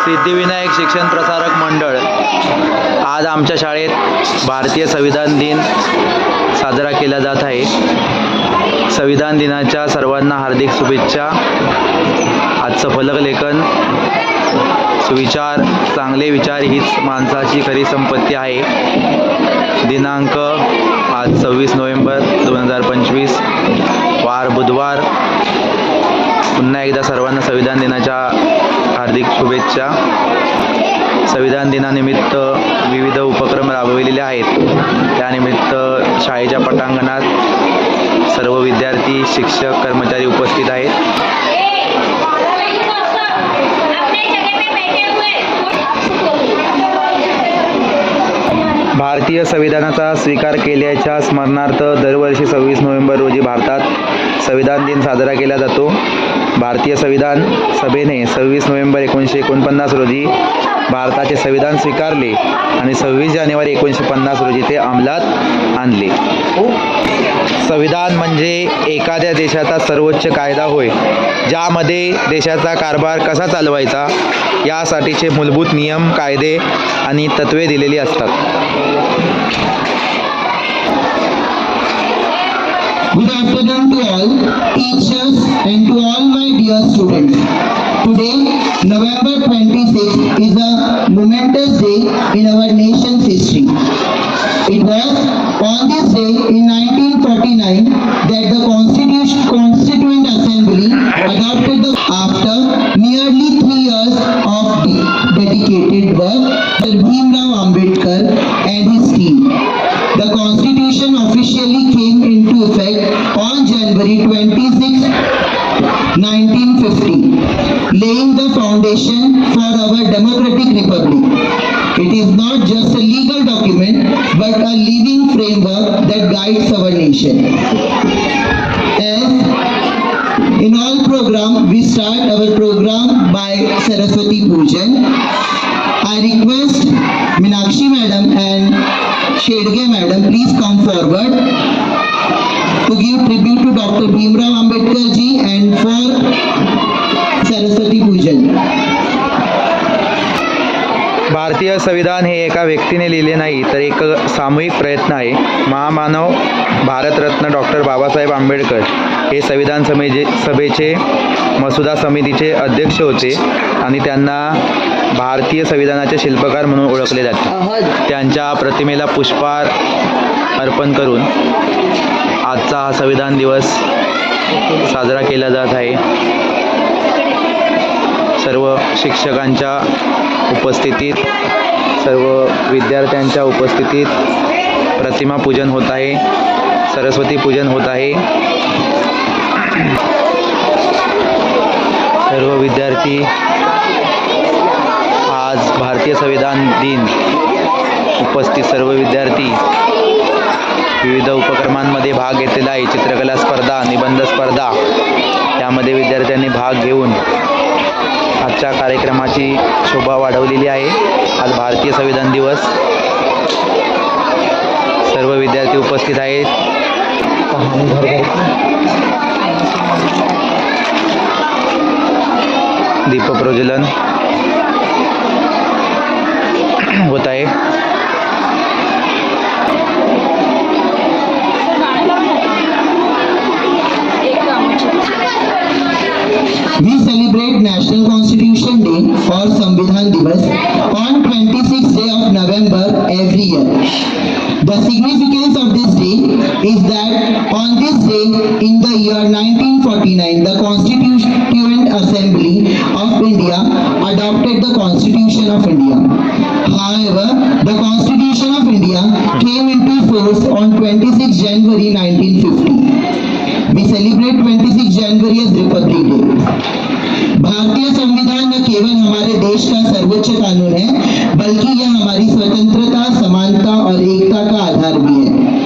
सिद्धिविनायक शिक्षण प्रसारक मंडळ. आज आमच्या शाळेत भारतीय संविधान दिन साजरा केला जात आहे. संविधान दिनाच्या सर्वांना हार्दिक शुभेच्छा. आजचं फलकलेखन सुविचार चांगले विचार हीच माणसाची खरी संपत्ती आहे. दिनांक आज सव्वीस नोव्हेंबर दोन हजार पंचवीस. वार बुधवार. पुन्हा एकदा सर्वांना संविधान दिनाच्या हार्दिक शुभेच्छा. संविधान दिनानिमित्त विविध उपक्रम राबविलेले आहेत. त्यानिमित्त शाळेच्या पटांगणात सर्व विद्यार्थी शिक्षक कर्मचारी उपस्थित आहेत. भारतीय संविधानाचा स्वीकार केल्याच्या स्मरणार्थ दरवर्षी सव्वीस नोव्हेंबर रोजी भारतात संविधान दिन साजरा केला जातो. भारतीय संविधान सभेने सव्वीस नोव्हेंबर एकोणीसशे एकोणपन्नास रोजी भारताचे संविधान स्वीकारले आणि सव्वीस जानेवारी एकोणीसशे पन्नास रोजी ते अंमलात आणले. संविधान म्हणजे एखाद्या देशाचा सर्वोच्च कायदा होय ज्यामध्ये देशाचा कारभार कसा चालवायचा यासाठीचे मूलभूत नियम कायदे आणि तत्वे दिलेली असतात. teachers and 12 laying the foundation for our democratic republic. It is not just a legal document but a living framework that guides our nation. As in all program, we start our program by Saraswati Pujan. I request Minakshi madam and Shedge madam, please come forward संविधान हे एका व्यक्तीने लिहिले नाही तर एक सामूहिक प्रयत्न आहे. महामानव भारतरत्न डॉक्टर बाबासाहेब आंबेडकर हे संविधान समेजे सभेचे मसुदा समितीचे अध्यक्ष होते आणि त्यांना भारतीय संविधानाचे शिल्पकार म्हणून ओळखले जाते. त्यांच्या प्रतिमेला पुष्पहार अर्पण करून आजचा हा संविधान दिवस साजरा केला जात आहे. सर्व शिक्षकांच्या उपस्थितीत सर्व विद्यार्थ्यांच्या उपस्थितीत प्रतिमा पूजन होत आहे सरस्वती पूजन होत आहे. सर्व विद्यार्थी आज भारतीय संविधान दिन उपस्थित सर्व विद्यार्थी विविध उपक्रमांमध्ये भाग घेतलेला आहे. चित्रकला स्पर्धा निबंध स्पर्धा यामध्ये विद्यार्थ्यांनी भाग घेऊन आजच्या कार्यक्रमाची शोभा वाढवलेली आहे. आज भारतीय संविधान दिवस. सर्व विद्यार्थी उपस्थित आहेत. दीपप्रज्वलन होत आहे. National Or Samvidhan Divas on 26th day of November every year. The significance of this day is that on this day in the year 1949, the Constituent Assembly of India adopted the Constitution of India. However, the Constitution of India came into force on 26 January 1950. We celebrate 26 January as Republic Day. भारतीय संविधान न केवल हमारे देश का सर्वोच्च कानून है, बल्कि यह हमारी स्वतंत्रता, समानता और एकता का आधार भी है।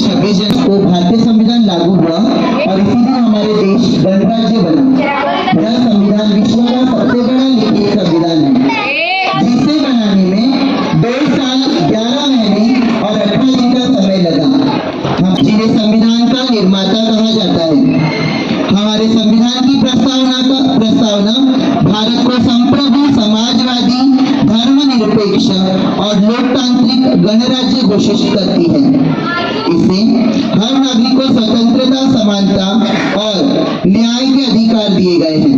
छब्बीस जनवरी को भारतीय संविधान लागू हुआ और इसी दिन हमारे देश गणराज्य बना। यह संविधान विश्व का सबसे बड़ा लिखित कोशिश करती है। इसे हर नागरिक को स्वतंत्रता, समानता और न्याय के अधिकार दिए गए हैं।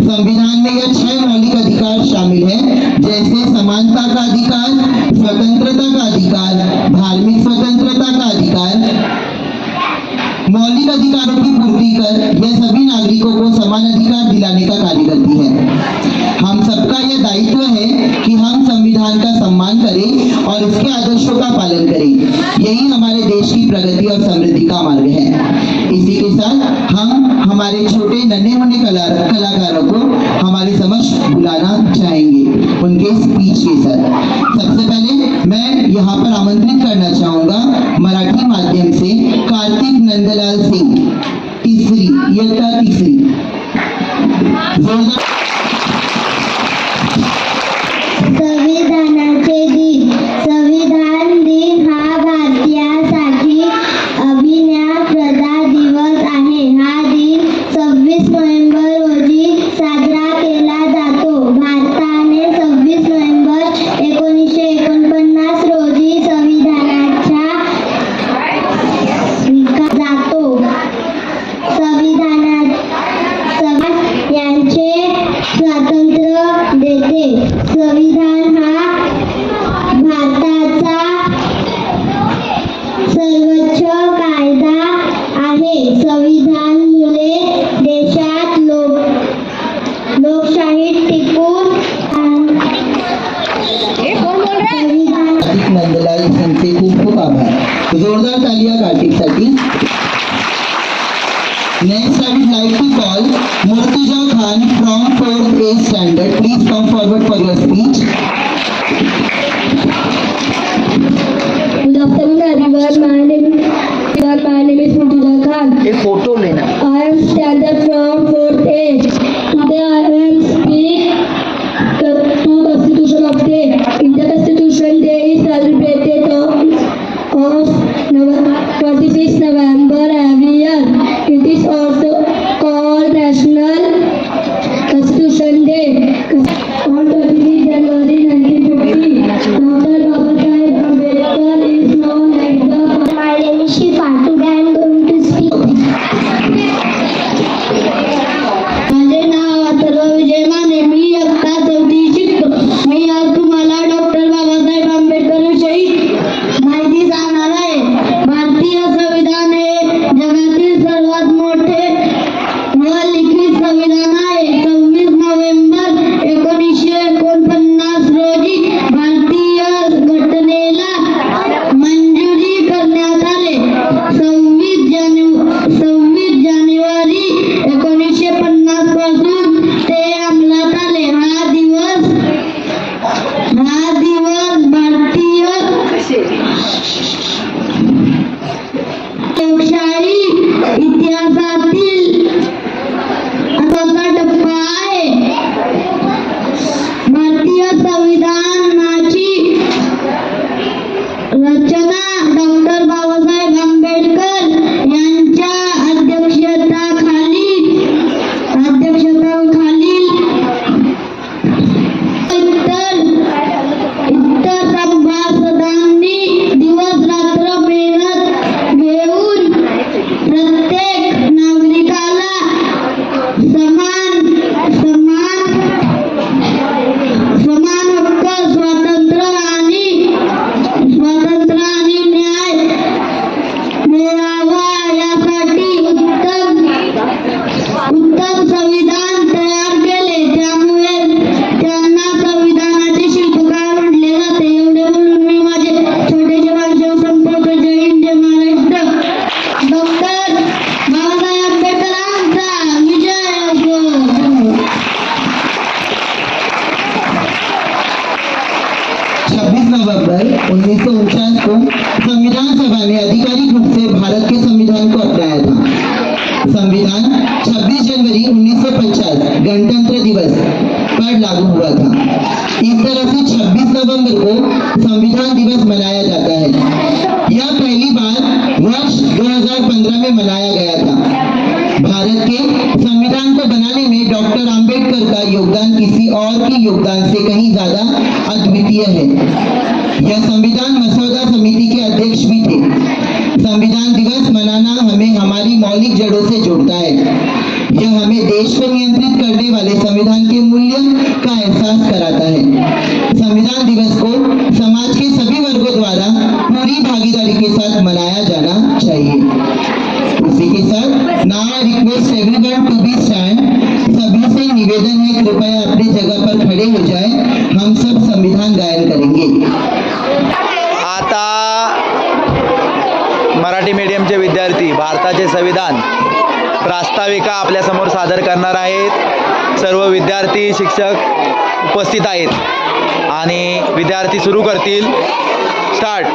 संविधान में यह छह मौलिक अधिकार शामिल हैं, जैसे समानता का अधिकार, स्वतंत्रता का अधिकार, धार्मिक स्वतंत्रता का अधिकार। मौलिक अधिकारों की पूर्ति कर यह सभी नागरिकों को समान अधिकार दिलाने का कार्य करती है। साथ हम हमारे छोटे नन्हे मुन्ने कला, कलाकारों को हमारे समक्ष बुलाना चाहेंगे उनके स्पीच के साथ। सबसे पहले मैं यहाँ पर आमंत्रित करना चाहूँगा मराठी माध्यम से कार्तिक नंदलाल सिंह तीसरी यथा तीसरी। जोरदार Club Day. noche किया गया था। भारत के संविधान को बनाने में डॉक्टर अंबेडकर का योगदान किसी और के योगदान से कहीं ज़्यादा अद्वितीय है। यह संविधान मसौदा समिति के अध्यक्ष भी थे। संविधान दिवस मनाना हमें हमारी मौलिक जड़ों से जोड़ता है। यह हमें देश को नियंत्रित करने वाले संविधान के मूल्य का एहसास कराता है। संविधान दिवस को मराठी विद्यार्थी भारताचे संविधान प्रास्ताविका आपल्यासमोर सादर करणार आहेत. सर्व विद्यार्थी शिक्षक उपस्थित आहेत. आणि विद्यार्थी सुरू करतील. स्टार्ट.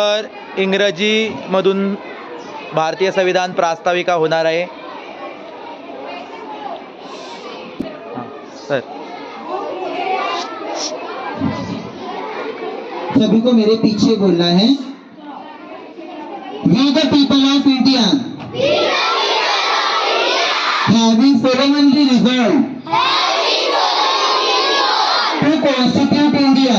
तर इंग्रजीमधून भारतीय संविधान प्रास्ताविका होणार आहे. सभी को मेरे पीछे बोलना है। We the people of India having solemnly resolved to constitute India?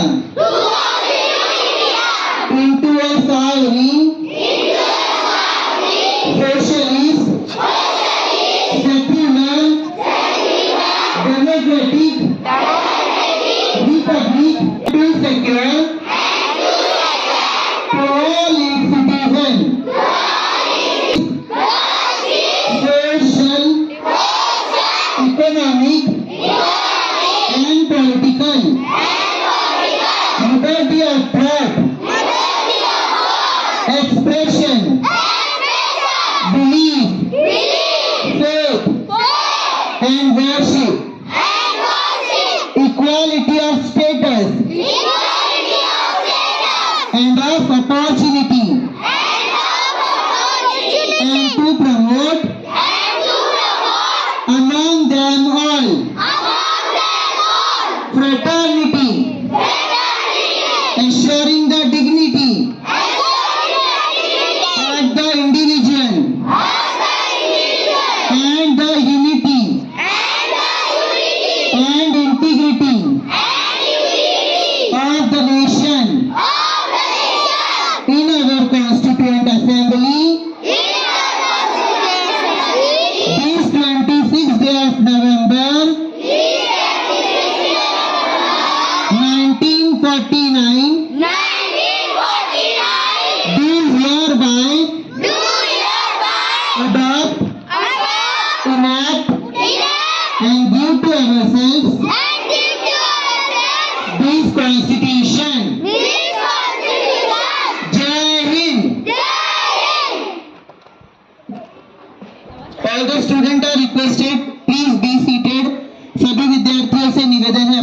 and mercy. And. Equality.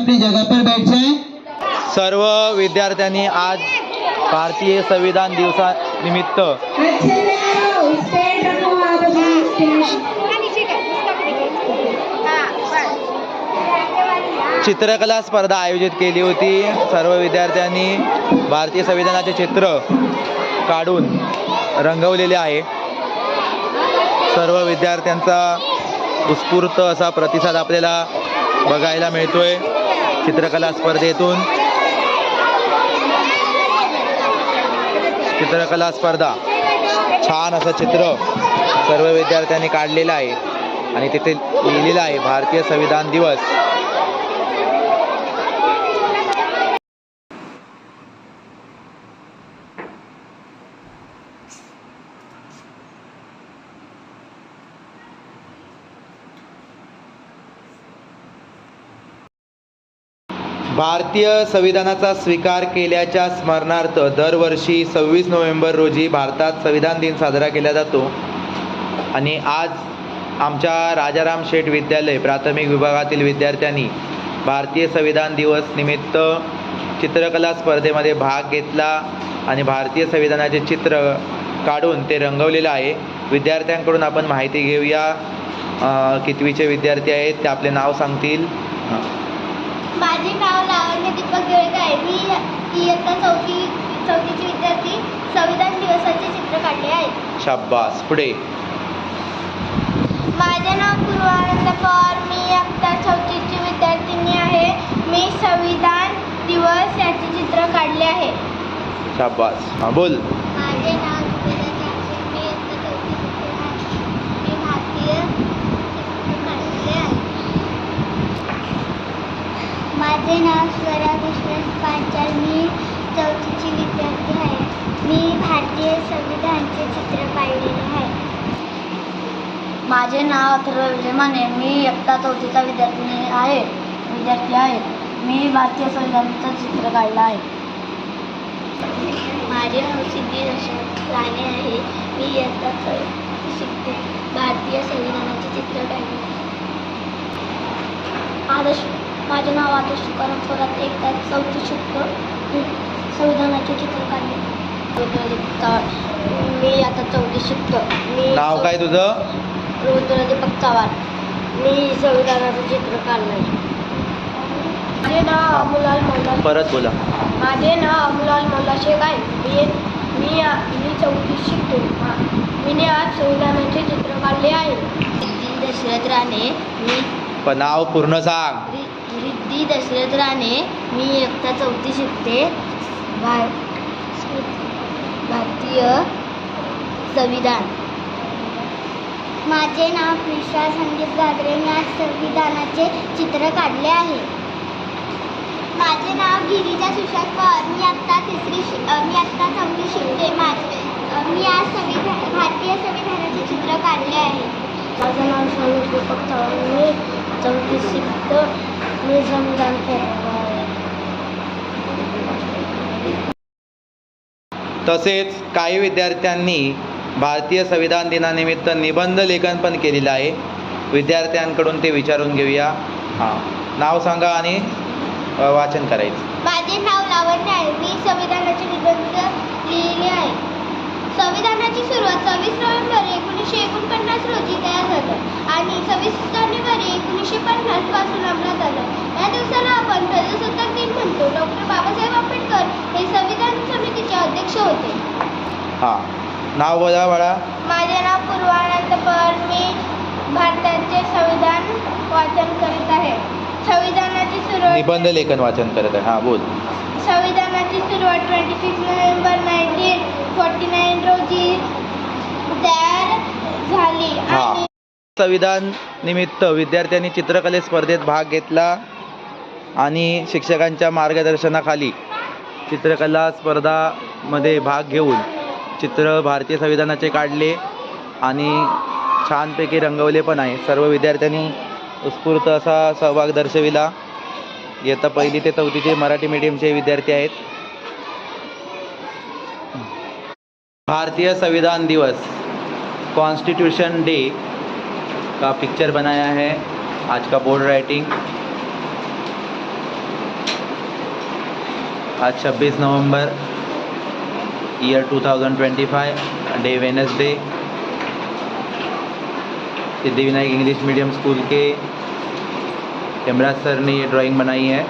अपनी जगह पर बैठ जाएं। सर्व विद्यार्थ्यांनी आज भारतीय संविधान दिवसानिमित्त चित्रकला स्पर्धा आयोजित केली होती. सर्व विद्यार्थ्यांनी भारतीय संविधानाचे चित्र काढून रंगवलेले आहे. सर्व विद्यार्थ्यांचा उत्स्फूर्त असा प्रतिसाद आपल्याला बघायला मिळतोय. चित्रकला स्पर्धेतून चित्रकला स्पर्धा. छान असं चित्र सर्व विद्यार्थ्यांनी काढलेलं आहे. आणि तिथे लिहिलेलं आहे भारतीय संविधान दिवस. भारतीय संविधानाचा स्वीकार केल्याच्या स्मरणार्थ दरवर्षी सव्वीस नोव्हेंबर रोजी भारतात संविधान दिन साजरा केला जातो. आणि आज आमच्या राजाराम शेठ विद्यालय प्राथमिक विभागातील विद्यार्थ्यांनी भारतीय संविधान दिवस निमित्त चित्रकला स्पर्धेमध्ये भाग घेतला आणि भारतीय संविधानाचे चित्र काढून ते रंगवलेलं आहे. विद्यार्थ्यांकडून आपण माहिती घेऊया. कितवीचे विद्यार्थी आहेत ते आपले नाव सांगतील. हां. माझे नाव लावण्य दीपक गिळकर आहे. मी इयत्ता चौथी चौथीची विद्यार्थी संविधान दिवसाचे चित्र काढले आहे शाब्बास. पुढे. माझे नाव पूर्वानंद पवार मी इयत्ता चौथीची विद्यार्थिनी आहे. मी संविधान दिवस याचे चित्र काढले आहे. शाब्बास. हां बोल. माझे नाव जुबेदा जामशेद मी इयत्ता चौथीची आहे मी भारतीय चित्र काढले आहे माझे नाव स्वरा विश्वास पांचाल. मी चौथीची विद्यार्थी आहे. मी भारतीय संविधानचे चित्र काढलेले आहे. माझे नाव अथर्व विजय माने मी इयत्ता चौथीचा विद्यार्थी आहे. विद्यार्थी आहे. मी भारतीय संविधानाचं चित्र काढलं आहे. माझे नाव सिद्धी राणे आहे. मी इयत्ता चौथी शिकते भारतीय संविधानाचे चित्र काढले. आदर्श माझे नाव आदर्श तुकाराम थोरात एक तास चौथी शिकतो संविधानाचे चित्र काढले. मी आता चौथी शिकतो मी नाव काय तुझं? रुद्र दीपक चव्हाण. मी संविधानाचं चित्र काढलं माझे नाव अमुलाल मौला परत बोला. माझे नाव अमुलाल मौला शेख आहे मी मी मी चौथी शिकतो मी आज संविधानाचे चित्र काढले आहे. दशरथ राणे मी पण नाव पूर्ण सांग. रिद्धी दशरथ राणे मी इयत्ता चौथी शिकते. भार भारतीय संविधान. माझे नाव प्रिशा संदीप गागरे मी आज संविधानाचे चित्र काढले आहे. माझे नाव गिरीजा सुशांत पवार. मी आत्ता तिसरी शि मी आत्ता चौथी शिकते. माझे मी आज संविधान भारतीय संविधानाचे चित्र काढले आहे. माझं नाव स्वामी दीपक चव्हाण मी चौथी शिकतो. मी संविधान तसेच काही विद्यार्थ्यांनी भारतीय संविधान दिनानिमित्त निबंध लेखन पण केलेलं आहे. विद्यार्थ्यांकडून ते विचारून घेऊया. हां. नाव सांगा आणि वाचन करायचं. माझे नाव लावण्य आहे. मी संविधानाचे निबंध लिहिले आहे. संविधानाची सुरुवात सव्वीस नोव्हेंबर एकोणीसशे एकोणपन्नास रोजी तयार झालं. आणि सव्वीस जानेवारी एकोणीसशे पन्नासपासून अंमलात आलं या दिवसाला आपण प्रजासत्ताक दिन म्हणतो डॉक्टर बाबासाहेब आंबेडकर हे संविधान समितीचे अध्यक्ष होते हां. नाव बोला बाळा. माझे नाव पूर्वानंद पवार. मी भारताचे संविधान वाचन करीत आहे. संविधानाची सुरुवात निबंध लेखन वाचन करत आहे. हां बोल. संविधानाची सुरुवात twenty six November nineteen forty nine रोजी तयार झाली हा. आणि संविधान निमित्त विद्यार्थ्यांनी चित्रकले स्पर्धेत भाग घेतला आणि शिक्षकांच्या मार्गदर्शनाखाली चित्रकला स्पर्धामध्ये भाग घेऊन चित्र भारतीय संविधानाचे काढले आणि छानपैकी रंगवले पण आहे. सर्व विद्यार्थ्यांनी उत्स्फूर्त असा सहभाग दर्शविला. इयत्ता पहिली ते चौथीचे मराठी मीडियमचे विद्यार्थी आहेत. भारतीय संविधान दिवस कॉन्स्टिट्यूशन डे का पिक्चर बनाया है. आज का बोर्ड राइटिंग आज 26 नवंबर. Year 2025 day Wednesday Siddhivinayak English medium school के इमराज सर ने ये ड्राइंग बनाई है।